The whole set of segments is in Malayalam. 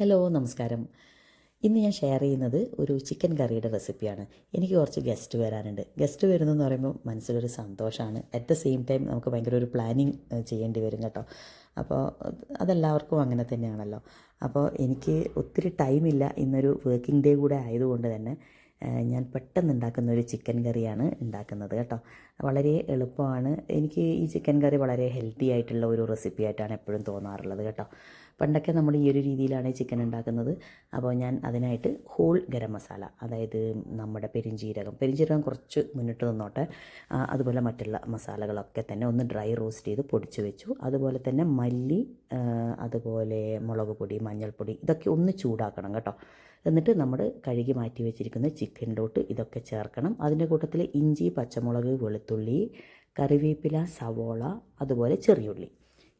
ഹലോ നമസ്കാരം. ഇന്ന് ഞാൻ ഷെയർ ചെയ്യുന്നത് ഒരു ചിക്കൻ കറിയുടെ റെസിപ്പിയാണ് എനിക്ക് കുറച്ച് ഗസ്റ്റ് വരാനുണ്ട്. ഗസ്റ്റ് വരുന്നതെന്ന് പറയുമ്പോൾ മനസ്സിലൊരു സന്തോഷമാണ് അറ്റ് ദ സെയിം ടൈം നമുക്ക് ഭയങ്കര ഒരു പ്ലാനിങ് ചെയ്യേണ്ടി വരും കേട്ടോ. അപ്പോൾ അതെല്ലാവർക്കും അങ്ങനെ തന്നെയാണല്ലോ. അപ്പോൾ എനിക്ക് ഒത്തിരി ടൈമില്ല ഇന്നൊരു വർക്കിംഗ് ഡേ കൂടെ ആയതുകൊണ്ട് തന്നെ ഞാൻ പെട്ടെന്ന് ഉണ്ടാക്കുന്ന ഒരു ചിക്കൻ കറിയാണ് ഉണ്ടാക്കുന്നത് കേട്ടോ. വളരെ എളുപ്പമാണ്. എനിക്ക് ഈ ചിക്കൻ കറി വളരെ ഹെൽത്തി ആയിട്ടുള്ള ഒരു റെസിപ്പി ആയിട്ടാണ് എപ്പോഴും തോന്നാറുള്ളത് കേട്ടോ. പണ്ടൊക്കെ നമ്മൾ ഈ ഒരു രീതിയിലാണ് ചിക്കൻ ഉണ്ടാക്കുന്നത്. അപ്പോൾ ഞാൻ അതിനായിട്ട് ഹോൾ ഗരം മസാല അതായത് നമ്മുടെ പെരിഞ്ചീരകം പെരിഞ്ചീരകം കുറച്ച് മുന്നിട്ട് നിന്നോട്ടെ. അതുപോലെ മറ്റുള്ള മസാലകളൊക്കെ തന്നെ ഒന്ന് ഡ്രൈ റോസ്റ്റ് ചെയ്ത് പൊടിച്ച് വെച്ചു. അതുപോലെ തന്നെ മല്ലി അതുപോലെ മുളക് പൊടി മഞ്ഞൾപ്പൊടി ഇതൊക്കെ ഒന്ന് ചൂടാക്കണം കേട്ടോ. എന്നിട്ട് നമ്മൾ കഴുകി മാറ്റി വെച്ചിരിക്കുന്ന ചിക്കനിലോട്ട് ഇതൊക്കെ ചേർക്കണം. അതിന്റെ കൂട്ടത്തിൽ ഇഞ്ചി പച്ചമുളക് വെളുത്തുള്ളി കറിവേപ്പില സവോള അതുപോലെ ചെറിയുള്ളി.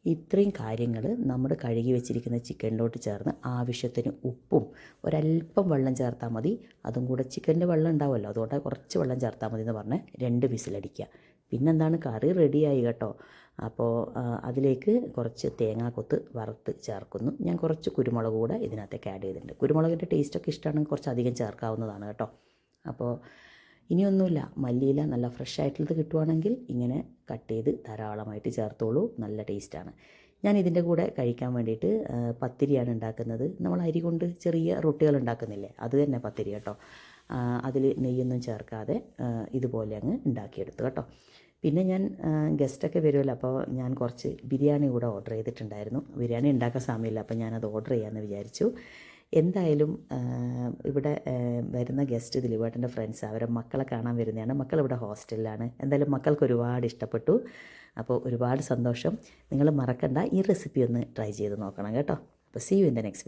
ഇത്രയും കാര്യങ്ങൾ നമ്മൾ കഴുകി വെച്ചിരിക്കുന്ന ചിക്കനിലോട്ട് ചേർന്ന് ആവശ്യത്തിന് ഉപ്പും ഒരല്പം വെള്ളം ചേർത്താൽ മതി. അതും കൂടെ ചിക്കന്റെ വെള്ളം ഉണ്ടാവുമല്ലോ. അതുകൊണ്ട് കുറച്ച് വെള്ളം ചേർത്താൽ മതി എന്ന് പറഞ്ഞ് രണ്ട് വിസിലടിക്കുക. പിന്നെന്താണ് കറി റെഡിയായി കേട്ടോ. അപ്പോൾ അതിലേക്ക് കുറച്ച് തേങ്ങാക്കൊത്ത് വറുത്ത് ചേർക്കുന്നു. ഞാൻ കുറച്ച് കുരുമുളക് കൂടെ ഇതിനകത്തേക്ക് ആഡ് ചെയ്തിട്ടുണ്ട്. കുരുമുളകിന്റെ ടേസ്റ്റൊക്കെ ഇഷ്ടമാണെങ്കിൽ കുറച്ച് അധികം ചേർക്കാവുന്നതാണ് കേട്ടോ. അപ്പോൾ ഇനിയൊന്നുമില്ല. മല്ലിയില നല്ല ഫ്രഷ് ആയിട്ടുള്ളത് കിട്ടുവാണെങ്കിൽ ഇങ്ങനെ കട്ട് ചെയ്ത് ധാരാളമായിട്ട് ചേർത്തോളൂ. നല്ല ടേസ്റ്റാണ് ഞാൻ ഇതിന്റെ കൂടെ കഴിക്കാൻ വേണ്ടിയിട്ട് പത്തിരിയാണ് ഉണ്ടാക്കുന്നത്. നമ്മൾ അരി കൊണ്ട് ചെറിയ റൊട്ടികൾ ഉണ്ടാക്കുന്നില്ലേ? അത് തന്നെ പത്തിരി കേട്ടോ. അതിൽ നെയ്യൊന്നും ചേർക്കാതെ ഇതുപോലെ അങ്ങ് ഉണ്ടാക്കിയെടുത്തു കേട്ടോ. പിന്നെ ഞാൻ ഗസ്റ്റൊക്കെ വരുമല്ലോ. അപ്പോൾ ഞാൻ കുറച്ച് ബിരിയാണി കൂടെ ഓർഡർ ചെയ്തിട്ടുണ്ടായിരുന്നു. ബിരിയാണി ഉണ്ടാക്കാൻ സമയമില്ല. അപ്പോൾ ഞാനത് ഓർഡർ ചെയ്യാമെന്ന് വിചാരിച്ചു. എന്തായാലും ഇവിടെ വരുന്ന ഗസ്റ്റ് ദിലീപേട്ടന്റെ ഫ്രണ്ട്സ് അവരെ മക്കളെ കാണാൻ വരുന്നതാണ്. മക്കൾ ഇവിടെ ഹോസ്റ്റലിലാണ് എന്തായാലും മക്കൾക്ക് ഒരുപാട് ഇഷ്ടപ്പെട്ടു. അപ്പോൾ ഒരുപാട് സന്തോഷം. നിങ്ങൾ മറക്കണ്ട. ഈ റെസിപ്പി ഒന്ന് ട്രൈ ചെയ്ത് നോക്കണം കേട്ടോ. അപ്പോൾ see you in the next